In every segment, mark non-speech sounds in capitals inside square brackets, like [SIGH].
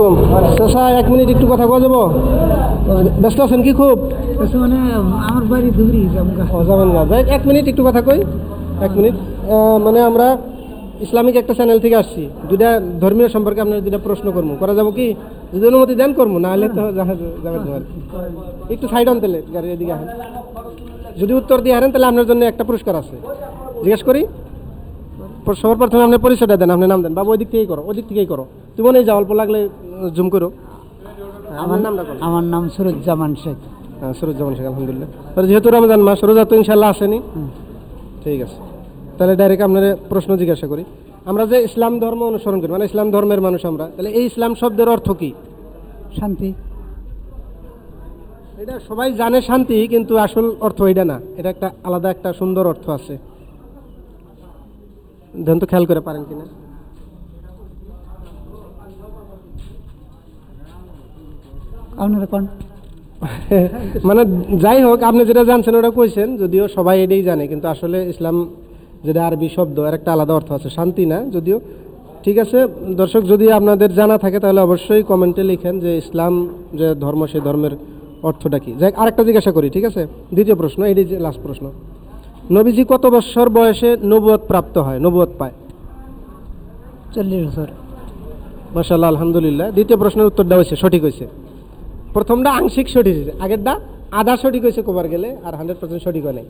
আলাইকুম চাচা এক মিনিট একটু কথা কওয়া যাব। ব্যস্ত আছেন কি খুব? মানে আমার বাড়ি দূরই যাবেন না যাই এক মিনিট একটু কথা কই। এক মিনিট। মানে আমরা ইসলামিক একটা চ্যানেল থেকে আসছি। দুটা ধর্মীয় সম্পর্কে আপনার দুটা প্রশ্ন করব। করা যাব কি? যদি অনুমতি দেন করব না হলে তো যাবেন না আর। একটু সাইড অন তেলে গাড়ি এদিকে আসেন। যদি উত্তর দিয়ে হারেন তাহলে আপনার জন্য একটা পুরস্কার আছে। জিজ্ঞেস করি? সবার প্রথমে আপনার পরিচয়টা দেন আপনার নাম দেন। বাবু ওই দিক থেকেই করো ওই দিক থেকেই করো। তুমি মনে যা অল্প লাগলে জুম করো। আমার করো আমার নাম সুরজ্জামান শেখ। হ্যাঁ সুরজ্জামান শেখ আলহামদুলিল্লাহ। যেহেতু রমজান মাস রোজা তো ইনশাল্লাহ আসেনি। ঠিক আছে। তাহলে ডাইরেক্ট আপনার প্রশ্ন জিজ্ঞাসা করি। আমরা যে ইসলাম ধর্ম অনুসরণ করি মানে ইসলাম ধর্মের মানুষ আমরা তাহলে এই ইসলাম শব্দের অর্থ কি? শান্তি। এটা সবাই জানে শান্তি কিন্তু আসল অর্থ এটা না। এটা একটা আলাদা একটা সুন্দর অর্থ আছে। দেন তো খেয়াল করে পারেন কিনা। আপনারা কোন [LAUGHS] মানে যাই হোক আপনি যেটা জানছেন ওটা কইছেন যদিও সবাই এটাই জানে কিন্তু আসলে ইসলাম যেটা আরবি শব্দ এর একটা আলাদা অর্থ আছে শান্তি না? যদিও ঠিক আছে? দর্শক যদি আপনাদের জানা থাকে তাহলে অবশ্যই কমেন্টে লিখেন যে ইসলাম যে ধর্ম সেই ধর্মের অর্থটা কি। যাই আরেকটা জিজ্ঞাসা করি ঠিক আছে? দ্বিতীয় প্রশ্ন এটি যে লাস্ট প্রশ্ন। নবীজি কত বছর বয়সে নবুয়ত প্রাপ্ত হয় নবুয়ত পায়? চল্লিশ বছর। মাসাল্লাহ আলহামদুলিল্লাহ। দ্বিতীয় প্রশ্নের উত্তরটা হয়েছে সঠিক হয়েছে প্রথমটা আংশিক সঠিক আগেরটা আধা সঠিক হয়েছে কবার গেলে, আর হান্ড্রেড পার্সেন্ট সঠিক হয়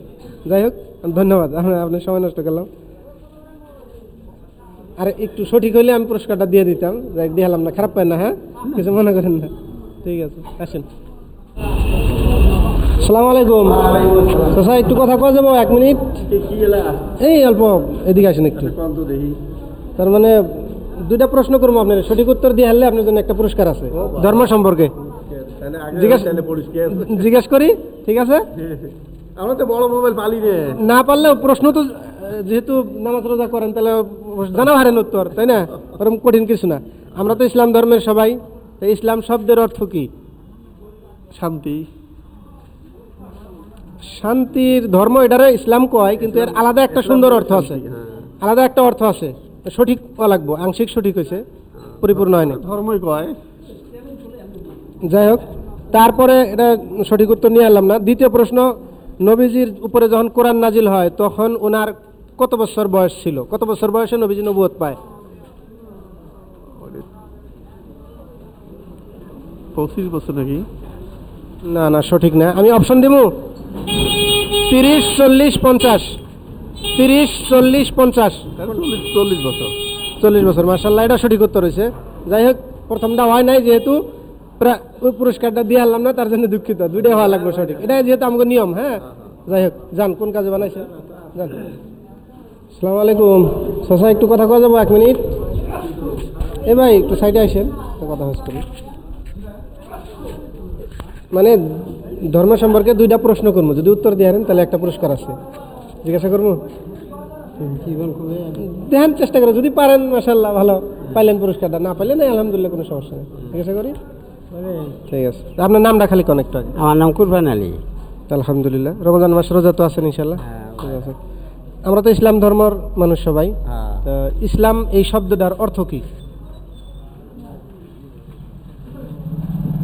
যাই হোক, ধন্যবাদ, আপনার সময় নষ্ট করলাম। আর একটু সঠিক হইলে আমি পুরস্কারটা দিয়ে দিতাম, যাই হলাম না, খারাপ পায় না হ্যাঁ? কিছু মনে করেন না। ঠিক আছে, আসেন। সালাম আলাইকুম। চাচা, একটু কথা কওয়া যাব, এক মিনিট? এই অল্প, এদিকে আসেন একটু। তার মানে দুইটা প্রশ্ন করব আপনার, সঠিক উত্তর দিয়ে হারলে আপনার জন্য একটা পুরস্কার আছে, ধর্ম সম্পর্কে। জিজ্ঞেস করি ঠিক আছে? আমরা তো বড় মোবাইল পালি না পারলেও প্রশ্ন তো যেহেতু নামাজ রোজা করেন তাহলে জানা হারেন উত্তর তাই না? ওরকম কঠিন কিছু না। আমরা তো ইসলাম ধর্মের সবাই তো ইসলাম শব্দের অর্থ কি? শান্তি। শান্তির ধর্ম এটারে ইসলাম কয় কিন্তু এর আলাদা একটা সুন্দর অর্থ আছে। আলাদা একটা অর্থ আছে। সঠিক লাগবো। আংশিক সঠিক হয়েছে। পরিপূর্ণ হয়নি। ধর্মই কয়? যাই হোক তারপরে এটা সঠিক উত্তর নিয়ে এলাম না। দ্বিতীয় প্রশ্ন নবীজির উপরে যখন কোরআন নাজিল হয় তখন ওনার কত বছর বয়স ছিল? কত বছর বয়সে নবীজি নবুয়ত পায়? পঁচিশ বছর নাকি? না না সঠিক না। আমি অপশন দিব? তিরিশ চল্লিশ পঞ্চাশ। তিরিশ চল্লিশ পঞ্চাশ। চল্লিশ বছর। চল্লিশ বছর মার্শাল্লাহ এটা সঠিক উত্তর হয়েছে। যাই হোক প্রথমটা হয় নাই যেহেতু। ওই পুরস্কারটা দিয়ে আনলাম না তার জন্য দুঃখিত। দুইটাই হওয়া লাগবে সঠিক। এটা যেহেতু আমাকে নিয়ম হ্যাঁ? যাই হোক যান কোন কাজে বানাইছে? যান। আসসালামু আলাইকুম। শশা একটু কথা কওয়া যাব এক মিনিট? এ ভাই একটু সাইডে আসেন কথা হচ্ছে করি। মানে ধর্ম সম্পর্কে দুইটা প্রশ্ন করব। যদি উত্তর দিয়ে হারেন তাহলে একটা পুরস্কার আছে। জিজ্ঞাসা করব? দেখেন চেষ্টা করে। যদি পারেন মাসাল্লাহ ভালো। পাইলেন পুরস্কারটা। না পাইলেন আলহামদুলিল্লাহ কোনো সমস্যা নেই। জিজ্ঞাসা করি? ঠিক আছে। আপনার নামটা খালি কনেক্ট আগে? আমার নাম কুরবান আলী। আলহামদুলিল্লাহ। রমজান মাস রোজা তো আছেন ইনশাল্লাহ ঠিক আছে। আমরা তো ইসলাম ধর্মর মানুষ সবাই। তো ইসলাম এই শব্দটার অর্থ কি?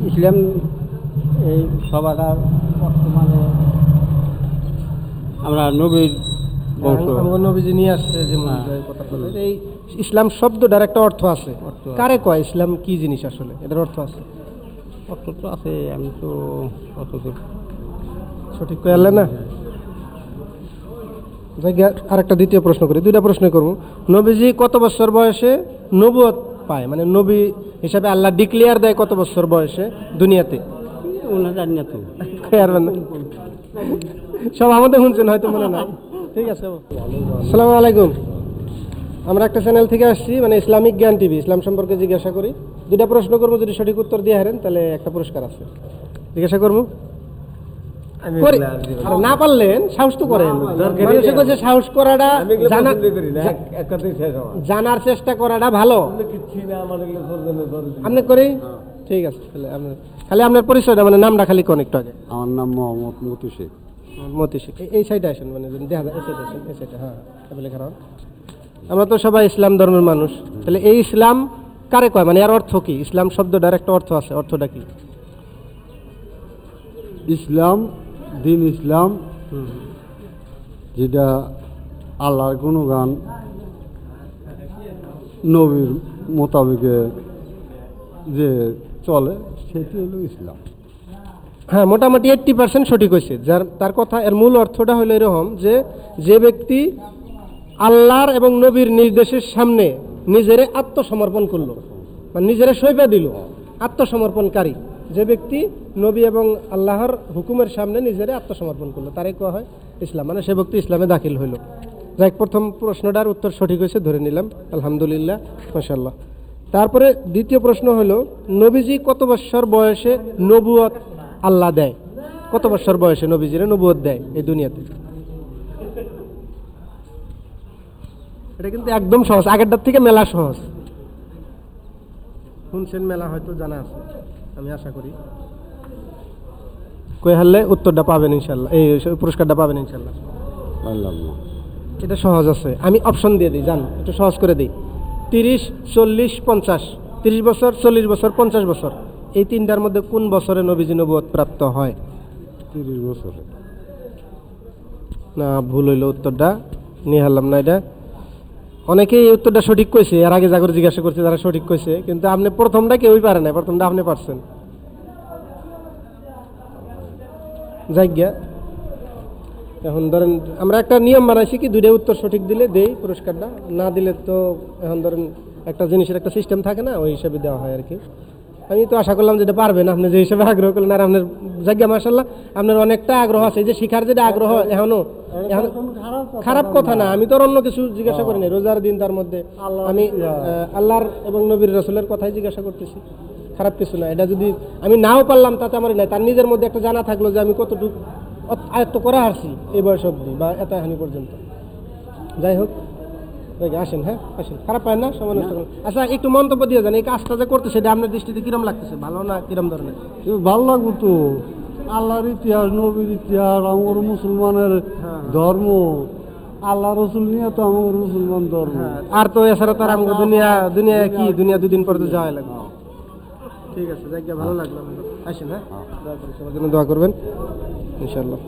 ইসলাম এই সভাটা বর্তমানে আমরা নবীর বংশ। আমাদের নবীজি নিয়ে আসছে যে এই ইসলাম শব্দটার একটা অর্থ আছে। কারে কয়? ইসলাম কি জিনিস আসলে? এটার অর্থ আছে। অর্থ তো আছে আমি তো অত সঠিক আনলে না? জায়গা আরেকটা দ্বিতীয় প্রশ্ন করি দুইটা প্রশ্ন করব। নবীজি কত বছর বয়সে নবুয়ত পায়? মানে নবী হিসাবে আল্লাহ ডিক্লেয়ার দেয় কত বছর বয়সে দুনিয়াতে? জানি না তো। না। সব আমাদের শুনছেন হয়তো মনে নাই। ঠিক আছে। আসসালামু আলাইকুম। আমরা একটা চ্যানেল থেকে আসছি মানে ইসলামিক জ্ঞান টিভি ইসলাম সম্পর্কে জিজ্ঞাসা করি। দুইটা প্রশ্ন করব যদি সঠিক উত্তর দিয়ে হারেন তাহলে একটা পুরস্কার আছে। জিজ্ঞাসা করব? করি। না। পারলেন সাহস তো করেন। সাহস করাটা জানার চেষ্টা করাটা ভালো। আপনি করি? ঠিক আছে তাহলে খালি আপনার পরিচয়টা মানে নামটা খালি কোন একটু আগে। আমার নাম মোহাম্মদ মতি শেখ। মতি শেখ। এই- এই সাইডে আসেন মানে দেখা যায় এই সাইডে আসেন এই সাইডে হ্যাঁ আমরা তো সবাই ইসলাম ধর্মের মানুষ। তাহলে এই ইসলাম কারে কয়? মানে এর অর্থ কি? ইসলাম শব্দটার একটা অর্থ আছে অর্থটা কি? ইসলাম দিন ইসলাম যেটা আল্লাহর কোনো গান নবীর মোতাবেকে যে চলে সেটি হলো ইসলাম। হ্যাঁ মোটামুটি এইট্টি পার্সেন্ট সঠিক হয়েছে যার তার কথা এর মূল অর্থটা হলো এরকম যে যে ব্যক্তি আল্লাহর এবং নবীর নির্দেশের সামনে নিজেরে আত্মসমর্পণ করল। মানে নিজেরে সইপা দিল। আত্মসমর্পণকারী। যে ব্যক্তি নবী এবং আল্লাহর হুকুমের সামনে নিজেরে আত্মসমর্পণ করল, তারে কোয়া হয়? ইসলাম। মানে সে ব্যক্তি ইসলামে দাখিল হইল। যাই প্রথম প্রশ্নটার উত্তর সঠিক হয়েছে, ধরে নিলাম। আলহামদুলিল্লাহ মাশাল্লাহ তারপরে দ্বিতীয় প্রশ্ন হলো, নবীজি কত বৎসর বয়সে নবুয়ত আল্লাহ দেয়? কত বৎসর বয়সে নবীজিরে নবুয়ত দেয় এই দুনিয়াতে? এটা কিন্তু একদম সহজ। আগেরটার থেকে মেলা সহজ। শুনছেন মেলা হয়তো জানা আছে আমি আশা করি। কই হারলে উত্তরটা পাবেন ইনশাল্লাহ। এই পুরস্কারটা পাবেন ইনশাল্লাহ। এটা সহজ আছে। আমি অপশন দিয়ে দিই জান একটু সহজ করে দিই। তিরিশ চল্লিশ পঞ্চাশ। তিরিশ বছর চল্লিশ বছর পঞ্চাশ বছর। এই তিনটার মধ্যে কোন বছরে নবীজি নবুয়ত প্রাপ্ত হয়? তিরিশ বছরে। না ভুল হইল উত্তরটা। নিয়ে হারলাম না এটা। অনেকেই এই উত্তরটা সঠিক কইছে, এর আগে করে জিজ্ঞাসা করছে তারা সঠিক কইছে, কিন্তু আপনি প্রথমটা কেউই পারে না প্রথমটা আপনি পারছেন। গিয়া। এখন ধরেন, আমরা একটা নিয়ম বানাইছি কি, দুইটা উত্তর সঠিক দিলে দেই পুরস্কারটা, না দিলে তো এখন ধরেন একটা জিনিসের একটা সিস্টেম থাকে না, ওই হিসাবে দেওয়া হয় আর কি। আমি তো আশা করলাম যেটা পারবেন। আপনি যে হিসাবে আগ্রহ করলেন আর আপনার জায়গা মাসাল্লাহ আপনার অনেকটা আগ্রহ আছে। যে শিখার যেটা আগ্রহ এখনও খারাপ কথা না। আমি তো অন্য কিছু জিজ্ঞাসা করিনি রোজার দিন তার মধ্যে। আমি আল্লাহর এবং নবীর রসুলের কথাই জিজ্ঞাসা করতেছি। খারাপ কিছু না। এটা যদি আমি নাও পারলাম তাতে আমার নাই। তার নিজের মধ্যে একটা জানা থাকল যে আমি কতটুকু আয়ত্ত করা আসছি এই বয়স অবধি বা এত হানি পর্যন্ত। যাই হোক আসেন হ্যাঁ আসেন। খারাপ পায় না সময় নষ্ট করেন। আচ্ছা একটু মন্তব্য দিয়ে যান এই কাজটা যে করতে সেটা আপনার দৃষ্টিতে কিরম লাগতেছে? ভালো না কিরম ধরনের? ভালো লাগবো তো। আল্লাহর ইতিহাস নবীর ইতিহাস আমার মুসলমানের ধর্ম। আল্লাহ রসুল নিয়ে তো আমার মুসলমান ধর্ম। আর তো এছাড়া তো আর আমাকে দুনিয়া দুনিয়া কি? দুনিয়া দুদিন পরে তো যাওয়াই লাগবে। ঠিক আছে যাই ভালো লাগল। আসেন হ্যাঁ। দোয়া করবেন। ইনশাল্লাহ